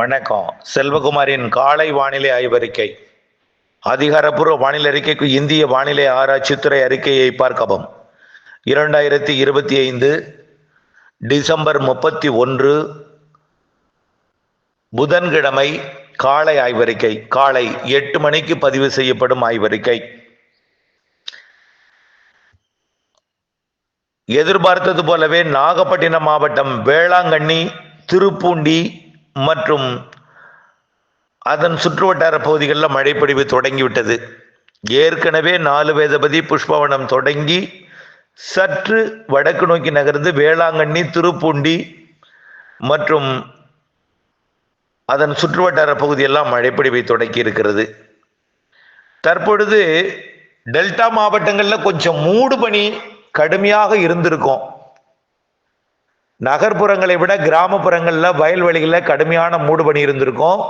வணக்கம். செல்வகுமாரின் காலை வானிலை ஆய்வறிக்கை. அதிகாரப்பூர்வ வானிலை அறிக்கைக்கு இந்திய வானிலை ஆராய்ச்சித்துறை அறிக்கையை பார்க்கவும். இரண்டாயிரத்தி இருபத்தி ஐந்து டிசம்பர் முப்பத்தி ஒன்று புதன்கிழமை காலை ஆய்வறிக்கை. காலை எட்டு மணிக்கு பதிவு செய்யப்படும் ஆய்வறிக்கை. எதிர்பார்த்தது போலவே நாகப்பட்டினம் மாவட்டம் வேளாங்கண்ணி திருப்பூண்டி மற்றும் அதன் சுற்றுவட்டார பகுதிகளில் மழைப்பொழிவு தொடங்கிவிட்டது. ஏற்கனவே நாலு வேதபதி புஷ்பவனம் தொடங்கி சற்று வடக்கு நோக்கி நகர்ந்து வேளாங்கண்ணி திருப்பூண்டி மற்றும் அதன் சுற்றுவட்டார பகுதியெல்லாம் மழைப்பொழிவை தொடக்கி இருக்கிறது தற்பொழுது டெல்டா மாவட்டங்களில் கொஞ்சம் மூடு பனி கடுமையாக இருந்திருக்கும். நகர்ப்புறங்களை விட கிராமப்புறங்களில் வயல்வெளிகளில் கடுமையான மூடுபனி இருந்திருக்கும்.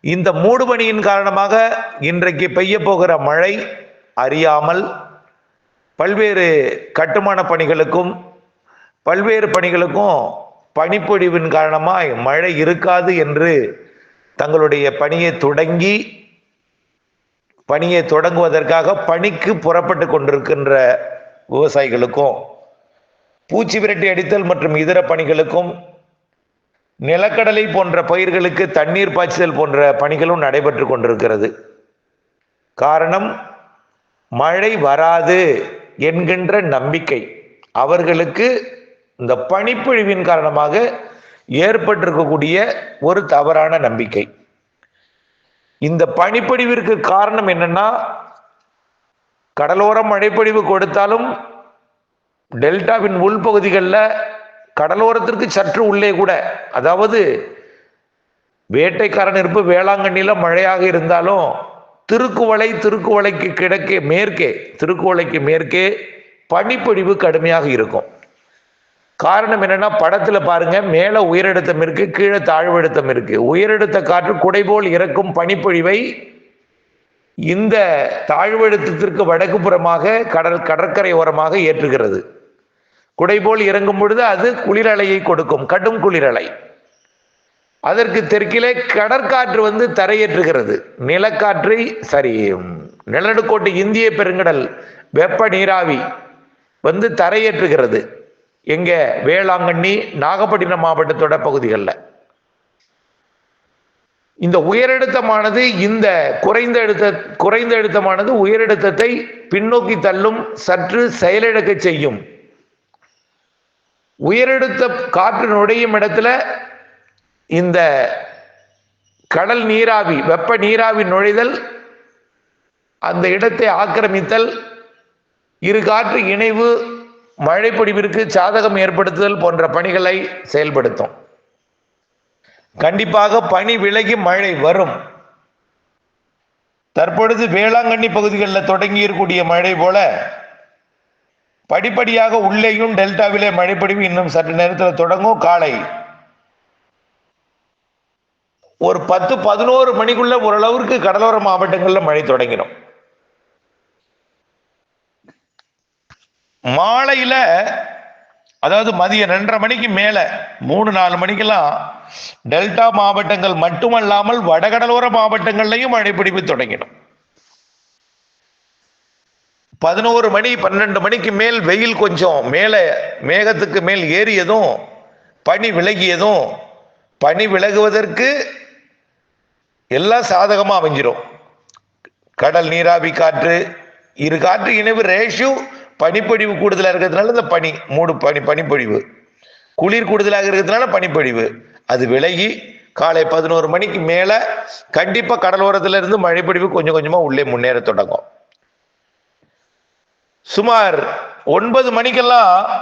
இந்த மூடுபனியின் காரணமாக இன்றைக்கு பெய்ய போகிற மழை அறியாமல் பல்வேறு கட்டுமான பணிகளுக்கும் பல்வேறு பணிகளுக்கும் பனிப்பொழிவின் காரணமாக மழை இருக்காது என்று தங்களுடைய பணியை தொடங்கி பணியை தொடங்குவதற்காக பணிக்கு புறப்பட்டு கொண்டிருக்கின்ற விவசாயிகளுக்கும் பூச்சி விரட்டி அடித்தல் மற்றும் இதர பணிகளுக்கும் நிலக்கடலை போன்ற பயிர்களுக்கு தண்ணீர் பாய்ச்சல் போன்ற பணிகளும் நடைபெற்று கொண்டிருக்கிறது. காரணம் மழை வராது என்கின்ற நம்பிக்கை. அவர்களுக்கு இந்த பனிப்பொழிவின் காரணமாக ஏற்பட்டிருக்கக்கூடிய ஒரு தவறான நம்பிக்கை. இந்த பனிப்பொழிவிற்கு காரணம் என்னன்னா கடலோரம் மழைப்பொழிவு கொடுத்தாலும் டெல்டாவின் உள்பகுதிகளில் கடலோரத்திற்கு சற்று உள்ளே கூட அதாவது வேட்டைக்காரன் இருப்பு வேளாங்கண்ணியில் மழையாக இருந்தாலும் திருக்குவளை திருக்குவளைக்கு கிழக்கே மேற்கே திருக்குவளைக்கு மேற்கே பனிப்பொழிவு கடுமையாக இருக்கும். காரணம் என்னன்னா படத்துல பாருங்க மேல உயரழுத்தம் இருக்கு கீழே தாழ்வழுத்தம் இருக்கு. உயரழுத்த காற்று குடைபோல் இறக்கும் பனிப்பொழிவை இந்த தாழ்வழுத்தத்திற்கு வடக்கு புறமாக கடல் கடற்கரை ஓரமாக ஏற்றுகிறது. குடைபோல் இறங்கும் பொழுது அது குளிரலையை கொடுக்கும் கடும் குளிரலை. அதற்கு தெற்கிலே கடற்காற்று வந்து தரையேற்றுகிறது. நிலக்காற்றை சரி நிலநடுக்கோட்டு இந்திய பெருங்கடல் வெப்ப நீராவி வந்து தரையேற்றுகிறது. எங்க? வேளாங்கண்ணி நாகப்பட்டினம் மாவட்டத்தோட பகுதிகளில். இந்த உயரழுத்தமானது இந்த குறைந்த அழுத்த குறைந்த அழுத்தமானது உயரழுத்தத்தை பின்னோக்கி தள்ளும் சற்று செயலிழக்க செய்யும். உயரழுத்த காற்று நுழையும் இடத்துல இந்த கடல் நீராவி வெப்ப நீராவி நுழைதல் அந்த இடத்தை ஆக்கிரமித்தல் இரு காற்று இணைவு மழைப்பொடிவிற்கு சாதகம் ஏற்படுத்துதல் போன்ற பணிகளை செயல்படுத்தும். கண்டிப்பாக பனி விலகி மழை வரும். தற்பொழுது வேளாங்கண்ணி பகுதிகளில் தொடங்கி இருக்கக்கூடிய மழை போல படிப்படியாக உள்ளேயும் டெல்டாவிலே மழைப்பொழிவு இன்னும் சற்று நேரத்தில் தொடங்கும். காலை ஒரு பத்து பதினோரு மணிக்குள்ள ஓரளவுக்கு கடலோர மாவட்டங்களில் மழை தொடங்கிடும். மாலையில அதாவது மதியம் ரெண்டரை மணிக்கு மேல மூணு நாலு மணிக்கெல்லாம் டெல்டா மாவட்டங்கள் மட்டுமல்லாமல் வடகடலோர மாவட்டங்கள்லையும் மழைப்பிடிப்பு தொடங்கிடும். பதினோரு மணி பன்னெண்டு மணிக்கு மேல் வெயில் கொஞ்சம் மேலே மேகத்துக்கு மேல் ஏறியதும் பனி விலகியதும் பனி விலகுவதற்கு எல்லாம் சாதகமாக அமைஞ்சிடும் கடல் நீராவி காற்று இரு காற்று இணைவு ரேஷியோ பனிப்பொழிவு கூடுதலாக இருக்கிறதுனால இந்த பனி மூடு பனி பனிப்பொழிவு. குளிர் கூடுதலாக இருக்கிறதுனால பனிப்பொழிவு. அது விலகி காலை பதினோரு மணிக்கு மேலே கண்டிப்பாக கடலோரத்துல இருந்து மழைப்பொழிவு கொஞ்சம் கொஞ்சமாக உள்ளே முன்னேற தொடங்கும். சுமார் ஒன்பது மணிக்கெல்லாம்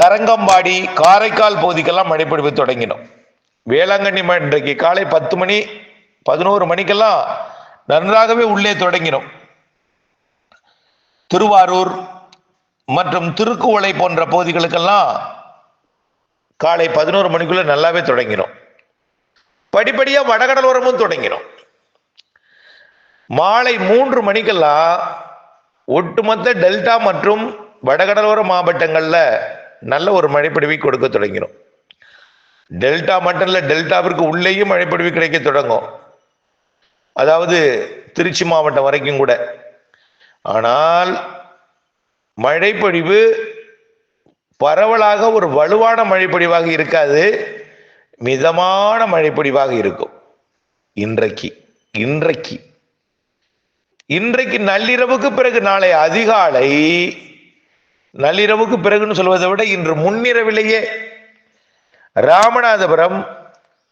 தரங்கம்பாடி காரைக்கால் பகுதிக்கெல்லாம் மழைப்பொழிவு தொடங்கினோம். வேளாங்கண்ணி இன்றைக்கு காலை பத்து மணி பதினோரு மணிக்கெல்லாம் நன்றாகவே உள்ளே தொடங்கினோம். திருவாரூர் மற்றும் திருக்குவளை போன்ற பகுதிகளுக்கெல்லாம் காலை பதினோரு மணிக்குள்ள நல்லாவே தொடங்கிடும் படிப்படியாக வடகடலோரமும் தொடங்கிடும் மாலை மூன்று மணிக்கெல்லாம் ஒட்டுமொத்த டெல்டா மற்றும் வடகடலோர மாவட்டங்களில் நல்ல ஒரு மழைப்பொழிவை கொடுக்க தொடங்கிடும் டெல்டா மட்டும் இல்லை டெல்டாவிற்கு உள்ளேயும் மழைப்பொழிவு கிடைக்க தொடங்கும். அதாவது திருச்சி மாவட்டம் வரைக்கும் கூட. ஆனால் மழைப்பொழிவு பரவலாக ஒரு வலுவான மழைப்பொழிவாக இருக்காது மிதமான மழைப்பொழிவாக இருக்கும். இன்றைக்கு இன்றைக்கு. இன்றைக்கு நள்ளிரவுக்கு பிறகு நாளை அதிகாலை நள்ளிரவுக்கு பிறகுன்னு சொல்வதை விட இன்று முன்னிரவிலேயே ராமநாதபுரம்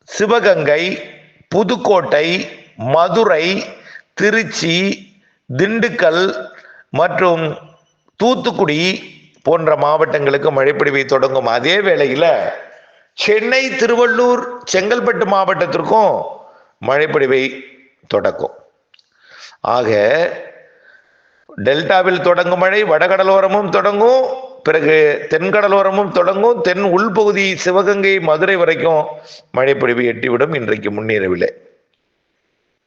சிவகங்கை புதுக்கோட்டை மதுரை திருச்சி திண்டுக்கல் மற்றும் தூத்துக்குடி போன்ற மாவட்டங்களுக்கு மழைப்பிடிவை தொடங்கும் அதே வேளையில் சென்னை திருவள்ளூர் செங்கல்பட்டு மாவட்டத்திற்கும் மழைப்பிடிவை தொடக்கும். ஆக டெல்டாவில் தொடங்கும் மழை வடகடலோரமும் தொடங்கும் பிறகு தென்கடலோரமும் தொடங்கும் தென் உள்பகுதி சிவகங்கை மதுரை வரைக்கும் மழைப்பொழிவு எட்டிவிடும் இன்றைக்கு முன்னேறவில்லை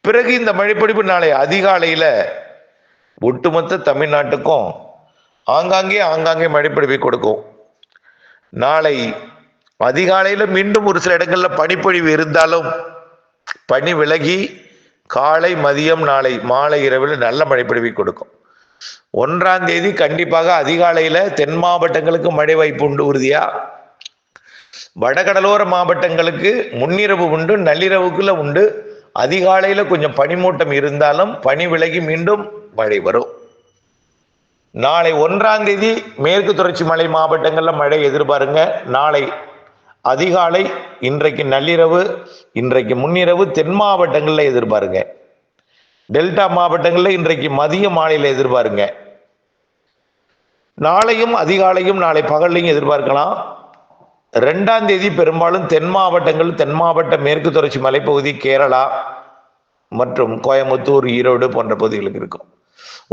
பிறகு இந்த மழைப்பொழிவு நாளை அதிகாலையில் ஒட்டுமொத்த தமிழ்நாட்டுக்கும் ஆங்காங்கே ஆங்காங்கே மழைப்பொழிவை கொடுக்கும். நாளை அதிகாலையில் மீண்டும் ஒரு சில இடங்களில் பனிப்பொழிவு இருந்தாலும் பனி விலகி காலை மதியம் நாளை மாலை இரவில் நல்ல மழைப்பொழிவை கொடுக்கும். ஒன்றாம் தேதி கண்டிப்பாக அதிகாலையில் தென் மாவட்டங்களுக்கு மழை வாய்ப்பு உண்டு உறுதியா? வடகடலோர மாவட்டங்களுக்கு முன்னிரவு உண்டு நள்ளிரவுக்குள்ள உண்டு. அதிகாலையில் கொஞ்சம் பனிமூட்டம் இருந்தாலும் பனி விலகி மீண்டும் மழை வரும். நாளை ஒன்றாம் தேதி மேற்கு தொடர்ச்சி மலை மாவட்டங்களில் மழை எதிர்பாருங்க. நாளை அதிகாலை இன்றைக்கு நள்ளிரவு இன்றைக்கு முன்னிரவு தென் மாவட்டங்களில் எதிர்பாருங்க. டெல்டா மாவட்டங்களில் இன்றைக்கு மதிய மாலையில் எதிர்பாருங்க. நாளையும் அதிகாலையும் நாளை பகல்லையும் எதிர்பார்க்கலாம். ரெண்டாம் தேதி பெரும்பாலும் தென் மாவட்டங்கள் தென் மாவட்ட மேற்கு தொடர்ச்சி மலைப்பகுதி கேரளா மற்றும் கோயம்புத்தூர் ஈரோடு போன்ற பகுதிகளுக்கு இருக்கும்.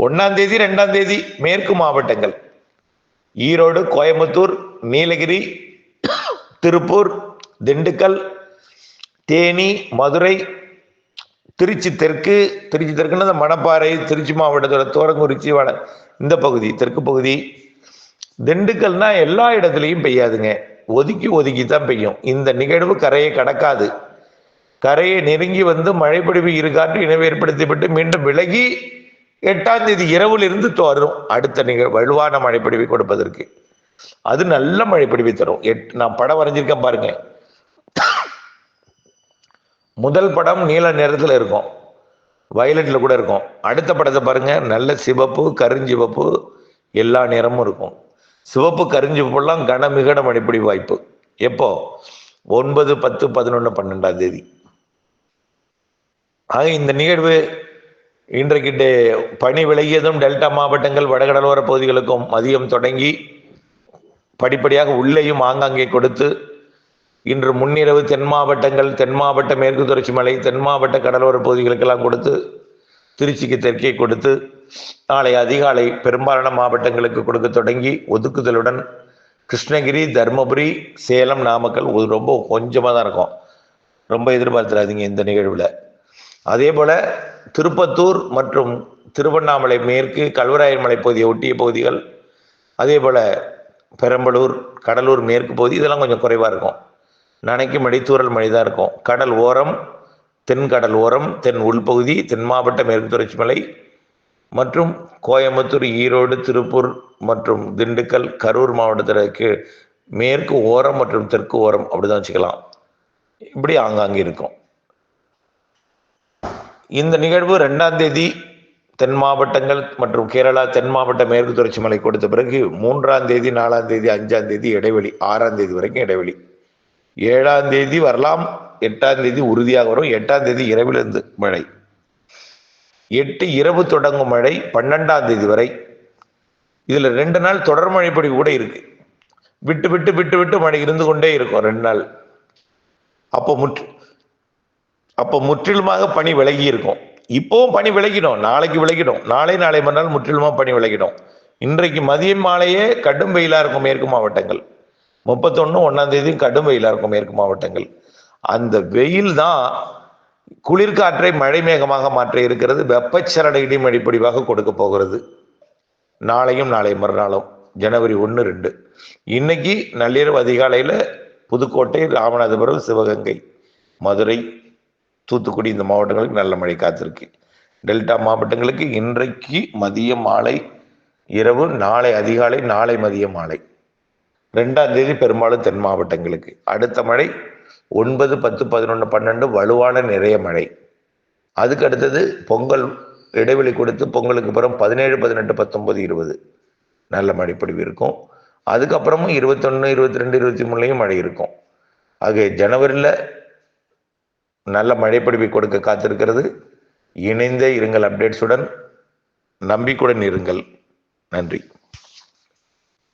ஒன்னாம் தேதி ரெண்டாம் தேதி மேற்கு மாவட்டங்கள். ஈரோடு கோயம்புத்தூர் நீலகிரி திருப்பூர் திண்டுக்கல் தேனி மதுரை திருச்சி தெற்கு. திருச்சி தெற்குன்னு அந்த மணப்பாறை திருச்சி மாவட்டத்தோட தோரங்குறிச்சி வட இந்த பகுதி தெற்கு பகுதி. திண்டுக்கல்னா எல்லா இடத்துலையும் பெய்யாதுங்க. ஒதுக்கி ஒதுக்கி தான் பெய்யும். இந்த நிகழ்வு கரையை கடக்காது. கரையை நெருங்கி வந்து மழைப்பொழிவு இருகாற்று இணைவு ஏற்படுத்திவிட்டு மீண்டும் விலகி எட்டாம் தேதி இரவில் இருந்து வரும் அடுத்த நிகழ் வலுவான மழைப்பிடிவை கொடுப்பதற்கு. அது நல்ல மழைப்பிடிவை தரும். எட் நான் படம் வரைஞ்சிருக்கேன் பாருங்க முதல் படம் நீல நிறத்தில் இருக்கும். வயலட்டில் கூட இருக்கும். அடுத்த படத்தை பாருங்க. நல்ல சிவப்பு கருஞ்சிவப்பு எல்லா நிறமும் இருக்கும். சிவப்பு கருஞ்சிவப்புலாம் கனமிகட மழைப்பிடி வாய்ப்பு. எப்போ? ஒன்பது பத்து பதினொன்று பன்னெண்டாம் தேதி. ஆக இந்த நிகழ்வு இன்றைக்கு பணி பனி விலகியதும் டெல்டா மாவட்டங்கள் வடகடலோர பகுதிகளுக்கும் மதியம் தொடங்கி படிப்படியாக உள்ளேயும் ஆங்காங்கே கொடுத்து இன்று முன்னிரவு தென் மாவட்டங்கள் தென் மாவட்ட மேற்கு தொடர்ச்சி மலை தென் மாவட்ட கடலோர பகுதிகளுக்கெல்லாம் கொடுத்து திருச்சிக்கு தெற்கே கொடுத்து நாளை அதிகாலை பெரும்பாலான மாவட்டங்களுக்கு கொடுக்க தொடங்கி ஒதுக்குதலுடன் கிருஷ்ணகிரி தருமபுரி சேலம் நாமக்கல் ரொம்ப கொஞ்சமாக தான் இருக்கும். ரொம்ப எதிர்பார்த்துறாதீங்க இந்த நிகழ்வில். அதே போல திருப்பத்தூர் மற்றும் திருவண்ணாமலை மேற்கு கல்வராயன் மலை பகுதியை ஒட்டிய பகுதிகள் அதே போல பெரம்பலூர் கடலூர் மேற்கு பகுதி இதெல்லாம் கொஞ்சம் குறைவாக இருக்கும். நனைக்கும் மழை தூறல் மழை தான் இருக்கும். கடல் ஓரம் தென் கடல் ஓரம் தென் உள்பகுதி தென் மாவட்ட மேற்கு தொடர்ச்சி மலை மற்றும் கோயம்புத்தூர் ஈரோடு திருப்பூர் மற்றும் திண்டுக்கல் கரூர் மாவட்டத்திற்கு மேற்கு ஓரம் மற்றும் தெற்கு ஓரம் அப்படிதான் வச்சுக்கலாம். இப்படி ஆங்காங்கே இருக்கும். இந்த நிகழ்வு ரெண்டாம் தேதி தென் மாவட்டங்கள் மற்றும் கேரளா தென் மாவட்ட மேற்கு தொடர்ச்சி மலை கொடுத்த பிறகு மூன்றாம் தேதி நாலாம் தேதி அஞ்சாம் தேதி இடைவெளி ஆறாம் தேதி வரைக்கும் இடைவெளி. ஏழாம் தேதி வரலாம் எட்டாம் தேதி உறுதியாக வரும் எட்டாம் தேதி இரவிலிருந்து மழை. எட்டு இரவு தொடங்கும் மழை பன்னெண்டாம் தேதி வரை. இதில் ரெண்டு நாள் தொடர் மழைப்பொடி கூட இருக்கு. விட்டு விட்டு விட்டு விட்டு மழை இருந்து கொண்டே இருக்கும் ரெண்டு நாள். அப்போ முற்று அப்போ முற்றிலுமாக பனி விலகி இருக்கும். இப்போவும் பனி விலகிடும். நாளைக்கு விலகிடும். நாளை நாளை மறுநாள் முற்றிலுமாக பனி விலகிடும். இன்றைக்கு மதியம் மாலையே கடும் வெயிலாக இருக்கும் மேற்கு மாவட்டங்கள். முப்பத்தொன்னு ஒன்றாம் தேதியும் கடும் வெயிலாக இருக்கும் மேற்கு மாவட்டங்கள். அந்த வெயில் தான் குளிர்காற்றை மழை மேகமாக மாற்ற இருக்கிறது. வெப்பச்சலன இடிமழை பொடிவாக கொடுக்க போகிறது. நாளையும் நாளை மறுநாளும். ஜனவரி ஒன்று ரெண்டு. இன்னைக்கு நள்ளிரவு அதிகாலையில் புதுக்கோட்டை ராமநாதபுரம் சிவகங்கை மதுரை தூத்துக்குடி இந்த மாவட்டங்களுக்கு நல்ல மழை காத்திருக்கு. டெல்டா மாவட்டங்களுக்கு இன்றைக்கு மதியம் மாலை இரவு நாளை அதிகாலை நாளை மதியம் மாலை. ரெண்டாம் தேதி பெரும்பாலும் தென் மாவட்டங்களுக்கு. அடுத்த மழை ஒன்பது பத்து பதினொன்று பன்னெண்டு வலுவான நிறைய மழை. அதுக்கு அடுத்தது பொங்கல் இடைவெளி கொடுத்து பொங்கலுக்கு அப்புறம் பதினேழு பதினெட்டு பத்தொன்பது இருபது. நல்ல மழைப்பொழிவு இருக்கும். அதுக்கப்புறமும் இருபத்தொன்று இருபத்தி ரெண்டு இருபத்தி மூணுலையும் மழை இருக்கும். ஆக ஜனவரியில் நல்ல மழைப்பொழிவை கொடுக்க காத்திருக்கிறது. இணைந்தே இருங்கள் அப்டேட்ஸுடன் நம்பிக்கையுடன் இருங்கள். நன்றி.